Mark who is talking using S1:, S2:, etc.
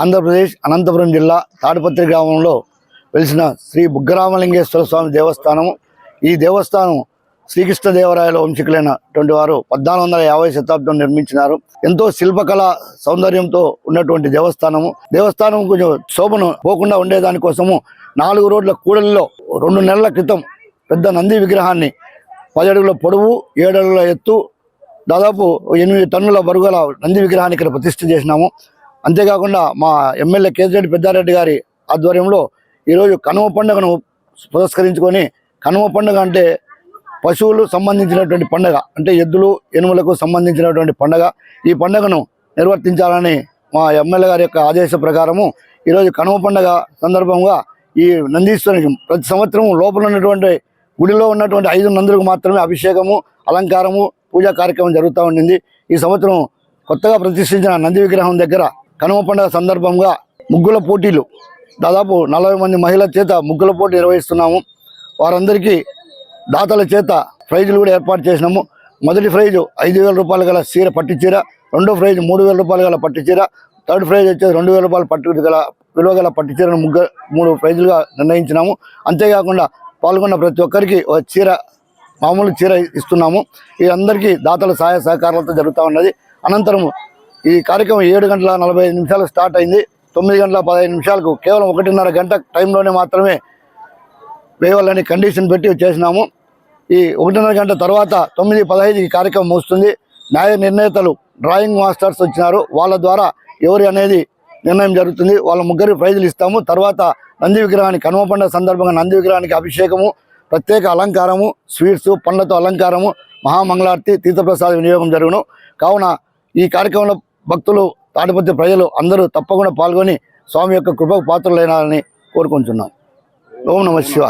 S1: ఆంధ్రప్రదేశ్ అనంతపురం జిల్లా తాడిపత్రి గ్రామంలో వెలిసిన శ్రీ బుగ్గరామలింగేశ్వర స్వామి దేవస్థానము. ఈ దేవస్థానం శ్రీకృష్ణదేవరాయల వంశీకులైనటువంటి వారు పద్నాలుగు వందల యాభై శతాబ్దం నిర్మించినారు. ఎంతో శిల్పకళ సౌందర్యంతో ఉన్నటువంటి దేవస్థానము. దేవస్థానం కొంచెం శోభను పోకుండా ఉండేదాని కోసము నాలుగు రోడ్ల కూడలిలో రెండు నెలల క్రితం పెద్ద నంది విగ్రహాన్ని పది అడుగుల పొడవు ఏడు అడుగుల ఎత్తు దాదాపు ఎనిమిది టన్నుల బరుగల నంది విగ్రహాన్ని ఇక్కడ ప్రతిష్ఠ చేసినాము. అంతేకాకుండా మా ఎమ్మెల్యే కేతిరెడ్డి పెద్దారెడ్డి గారి ఆధ్వర్యంలో ఈరోజు కనుమ పండుగను పురస్కరించుకొని కనుమ పండుగ అంటే పశువులు సంబంధించినటువంటి పండుగ అంటే ఎద్దులు ఎనుములకు సంబంధించినటువంటి పండుగ. ఈ పండుగను నిర్వర్తించాలని మా ఎమ్మెల్యే గారి యొక్క ఆదేశ ప్రకారము ఈరోజు కనుమ పండుగ సందర్భంగా ఈ నందీశ్వరునికి ప్రతి సంవత్సరం లోపల ఉన్నటువంటి గుడిలో ఉన్నటువంటి ఐదు నందులకు మాత్రమే అభిషేకము అలంకారము పూజా కార్యక్రమం జరుగుతూ ఉండింది. ఈ సంవత్సరం కొత్తగా ప్రతిష్ఠించిన నంది విగ్రహం దగ్గర కనుమ పండుగ సందర్భంగా ముగ్గుల పోటీలు. దాదాపు నలభై మంది మహిళల చేత ముగ్గుల పోటీ నిర్వహిస్తున్నాము. వారందరికీ దాతల చేత ప్రైజులు కూడా ఏర్పాటు చేసినాము. మొదటి ప్రైజు ఐదు వేల రూపాయలు గల చీర పట్టు చీర రెండో ప్రైజ్ మూడు వేల రూపాయలు గల పట్టు చీర థర్డ్ ప్రైజ్ వచ్చేసి రెండు వేల రూపాయలు పట్టు గల విలువ గల పట్టు చీరను ముగ్గు మూడు ప్రైజులుగా నిర్ణయించినాము. అంతేకాకుండా పాల్గొన్న ప్రతి ఒక్కరికి ఒక చీర మామూలు చీర ఇస్తున్నాము. ఈ అందరికీ దాతల సహాయ సహకారాలతో జరుగుతూ ఉన్నది. అనంతరం ఈ కార్యక్రమం ఏడు గంటల నలభై ఐదు నిమిషాలు స్టార్ట్ అయింది. తొమ్మిది గంటల పదహైదు నిమిషాలకు కేవలం ఒకటిన్నర గంట టైంలోనే మాత్రమే వేయాలని కండిషన్ పెట్టి చేసినాము. ఈ ఒకటిన్నర గంట తర్వాత తొమ్మిది పదహైదు ఈ కార్యక్రమం ముగుస్తుంది. న్యాయ నిర్ణేతలు డ్రాయింగ్ మాస్టర్స్ వచ్చినారు. వాళ్ళ ద్వారా ఎవరి అనేది నిర్ణయం జరుగుతుంది. వాళ్ళ ముగ్గురి ప్రైజులు ఇస్తాము. తర్వాత నంది విగ్రహానికి కనుమ పండుగ సందర్భంగా నంది విగ్రహానికి అభిషేకము ప్రత్యేక అలంకారము స్వీట్స్ పండ్లతో అలంకారము మహామంగళార్తి తీర్థప్రసాద వినియోగం జరుగును. కావున ఈ కార్యక్రమంలో భక్తులు తాడిపత్రి ప్రజలు అందరూ తప్పకుండా పాల్గొని స్వామి యొక్క కృపకు పాత్రలైనారని కోరుకుంటున్నాం. ఓం నమ శివ